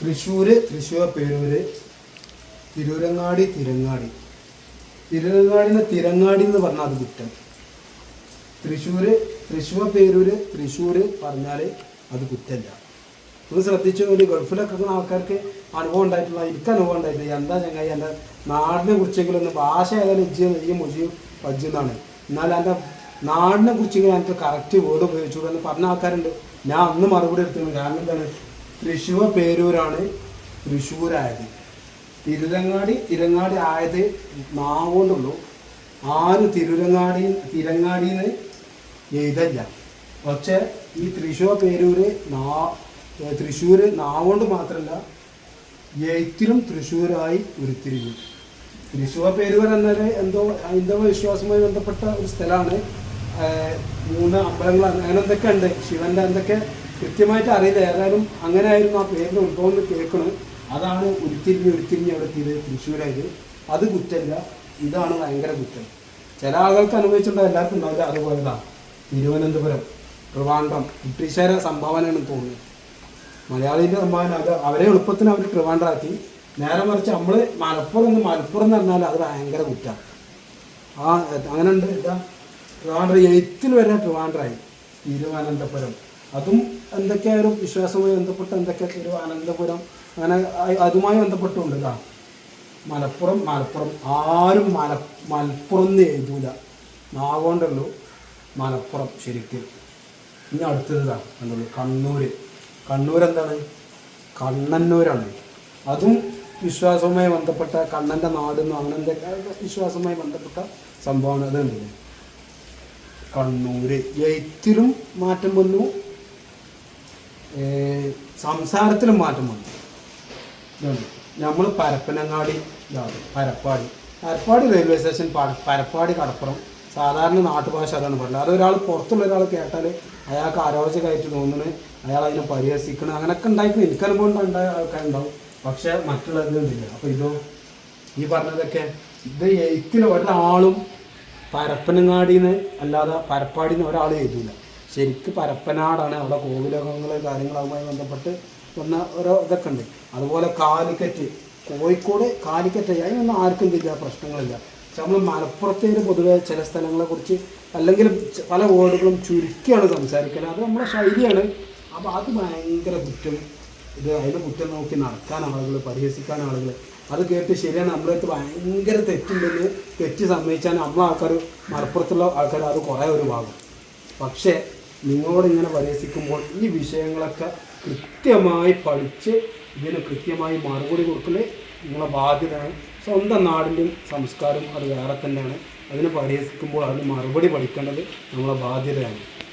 തൃശ്ശൂർ തൃശ്ശൂർ പേരൂര് തിരൂരങ്ങാടി തിരങ്ങാടി. തിരൂരങ്ങാടിന്ന് തിരങ്ങാടി എന്ന് പറഞ്ഞാൽ അത് കുറ്റം തൃശ്ശൂര് തൃശ്ശൂർ പേരൂര് തൃശ്ശൂര് പറഞ്ഞാൽ അത് കുറ്റമല്ല ഒന്ന് ശ്രദ്ധിച്ചു ഒരു ഗൾഫിലൊക്കെ നിൽക്കുന്ന ആൾക്കാർക്ക് അനുഭവം ഉണ്ടായിട്ടുള്ള എനിക്ക് അനുഭവം ഉണ്ടായിട്ടില്ല എന്താ ചങ്ങായി എന്റെ നാടിനെ കുറിച്ചെങ്കിലും ഒന്ന് ഭാഷ ഏതായാലും ഇജ്ജ് ഈ മുജിയും പജ്ജെന്നാണ് എന്നാൽ എന്റെ നാടിനെ കുറിച്ചെങ്കിലും എനിക്ക് കറക്റ്റ് വേർഡ് ഉപയോഗിച്ചു എന്ന് പറഞ്ഞ ആൾക്കാരുണ്ട്. ഞാൻ അന്ന് മറുപടി എടുത്തിരുന്നു. കാരണം എന്താണ്? തൃശ്ശൂർ പേരൂരാണ് തൃശ്ശൂരായത്. തിരുരങ്ങാടി തിരങ്ങാടി ആയത് നാവുകൊണ്ടുള്ളൂ ആരും തിരുരങ്ങാടി തിരങ്ങാടിന്ന് എഴുതല്ല. പക്ഷേ ഈ തൃശ്ശൂർ പേരൂര് നാ തൃശ്ശൂർ നാവുകൊണ്ട് മാത്രമല്ല എഴുത്തിലും തൃശ്ശൂരായി ഉരുത്തിരിഞ്ഞു. തൃശ്ശൂർ പേരൂർ എന്നാൽ എന്തോ ഹൈന്ദവ വിശ്വാസവുമായി ബന്ധപ്പെട്ട ഒരു സ്ഥലമാണ് മൂന്ന് അമ്പലങ്ങളാണ്. അങ്ങനെ എന്തൊക്കെ ഉണ്ട് ശിവന്റെ എന്തൊക്കെ കൃത്യമായിട്ട് അറിയില്ല. ഏതായാലും അങ്ങനെ ആയിരുന്നു ആ പേരിന് ഉത്ഭവം എന്ന് കേൾക്കണം. അതാണ് ഉരുത്തിരിഞ്ഞ് ഉരുത്തിരിഞ്ഞ് അവിടെ എത്തിയത് തൃശ്ശൂരായത് അത് കുറ്റമല്ല. ഇതാണ് ഭയങ്കര കുറ്റം. ചില ആളുകൾക്ക് അനുഭവിച്ചിട്ടുണ്ടോ എല്ലാവർക്കും ഉണ്ടാവില്ല. അതുപോലെതാണ് തിരുവനന്തപുരം ട്രിവാൻഡ്രം ബ്രിട്ടീഷുകാരെ സംഭാവനയാണെന്ന് തോന്നുന്നത് മലയാളിന്റെ സംഭാവന അത് അവരെ എളുപ്പത്തിന് അവർ ട്രിവാൻഡ്രാക്കി. നേരെ മറിച്ച് നമ്മൾ മലപ്പുറം എന്ന് മലപ്പുറം എന്ന് പറഞ്ഞാൽ അത് ഭയങ്കര കുറ്റമാണ് ആ അങ്ങനെ ഉണ്ട് ഇതാ ട്രിവാൻഡ്രം എഴുത്തിൽ വരെ ട്രിവാൻഡ്രായി. തിരുവനന്തപുരം. അതും എന്തൊക്കെ ഒരു വിശ്വാസവുമായി ബന്ധപ്പെട്ട് എന്തൊക്കെ അനന്തപുരം അങ്ങനെ അതുമായി ബന്ധപ്പെട്ടുണ്ട് ഇതാ മലപ്പുറം മലപ്പുറം ആരും മല മലപ്പുറം എന്ന് എഴുതൂല. നാവോണ്ടുള്ളൂ മലപ്പുറം ശരിക്കും. ഇനി അടുത്തതാണ് കണ്ടുള്ളൂ കണ്ണൂർ കണ്ണൂർ എന്താണ് കണ്ണന്നൂരാണ്. അതും വിശ്വാസവുമായി ബന്ധപ്പെട്ട കണ്ണന്റെ നാടെന്നും എന്തൊക്കെ വിശ്വാസവുമായി ബന്ധപ്പെട്ട സംഭവമാണ്. അതുണ്ട് കണ്ണൂര്. എയ്ത്തിലും മാറ്റം വന്നു. സംസാരത്തിലും മാറ്റം വന്നു. നമ്മൾ പരപ്പനങ്ങാടി ഇതാണ് പരപ്പാടി. പരപ്പാടി റെയിൽവേ സ്റ്റേഷൻ പരപ്പാടി കടപ്പുറം. സാധാരണ നാട്ടുഭാഷ അതാണ് പറയുന്നത് അത് ഒരാൾ പുറത്തുള്ള ഒരാൾ കേട്ടാൽ അയാൾക്ക് അരോചകമായിട്ട് തോന്നുന്നത് അയാൾ അതിനെ പരിഹസിക്കണം അങ്ങനെയൊക്കെ ഉണ്ടായിട്ട് എനിക്ക് അനുഭവം ഉണ്ടായ ആൾക്കാരുണ്ടാവും പക്ഷേ മറ്റുള്ളതൊന്നുമില്ല അപ്പോൾ ഇതോ ഈ പറഞ്ഞതൊക്കെ ഇത് എഴുത്തിൽ ഒരാളും പരപ്പനങ്ങാടിന്ന് അല്ലാതെ പരപ്പാടിന്ന് ഒരാൾ എഴുതൂല. ശരിക്ക് പരപ്പനാടാണ്. അവിടെ കോവിലകങ്ങൾ കാര്യങ്ങളുമായി ബന്ധപ്പെട്ട് വന്ന ഓരോ ഇതൊക്കെ ഉണ്ട്. അതുപോലെ കാലിക്കറ്റ്. കോഴിക്കോട് കാലിക്കറ്റ്. അതിനൊന്നും ആർക്കും ഇല്ല പ്രശ്നങ്ങളില്ല. പക്ഷെ നമ്മൾ മലപ്പുറത്തേക്ക് പൊതുവെ ചില സ്ഥലങ്ങളെ കുറിച്ച് അല്ലെങ്കിൽ പല വേർഡുകളും ചുരുക്കിയാണ് സംസാരിക്കുന്നത് അത് നമ്മുടെ ശൈലിയാണ്. അപ്പോൾ അത് ഭയങ്കര കുറ്റം. ഇത് അതിന്റെ കുറ്റം നോക്കി നടക്കാൻ ആളുകൾ പരിഹസിക്കാൻ ആളുകൾ. അത് കേട്ട് ശരിയാണ്. നമ്മളടുത്ത് ഭയങ്കര തെറ്റുണ്ടെന്ന് തെറ്റ് സമ്മതിച്ചാൽ നമ്മളെ ആൾക്കാർ മലപ്പുറത്തുള്ള ആൾക്കാർ അത് കുറേ ഒരു ഭാഗം. പക്ഷേ നിങ്ങളോട് ഇങ്ങനെ പരിഹസിക്കുമ്പോൾ ഈ വിഷയങ്ങളൊക്കെ കൃത്യമായി പഠിച്ച് ഇതിന് കൃത്യമായി മറുപടി കൊടുക്കൽ നിങ്ങളെ ബാധ്യതയാണ്. സ്വന്തം നാടിന്റെയും സംസ്കാരം അത് വേറെ തന്നെയാണ്. അതിന് പരിഹസിക്കുമ്പോൾ അതിന് മറുപടി പഠിക്കേണ്ടത് നമ്മളെ ബാധ്യതയാണ്.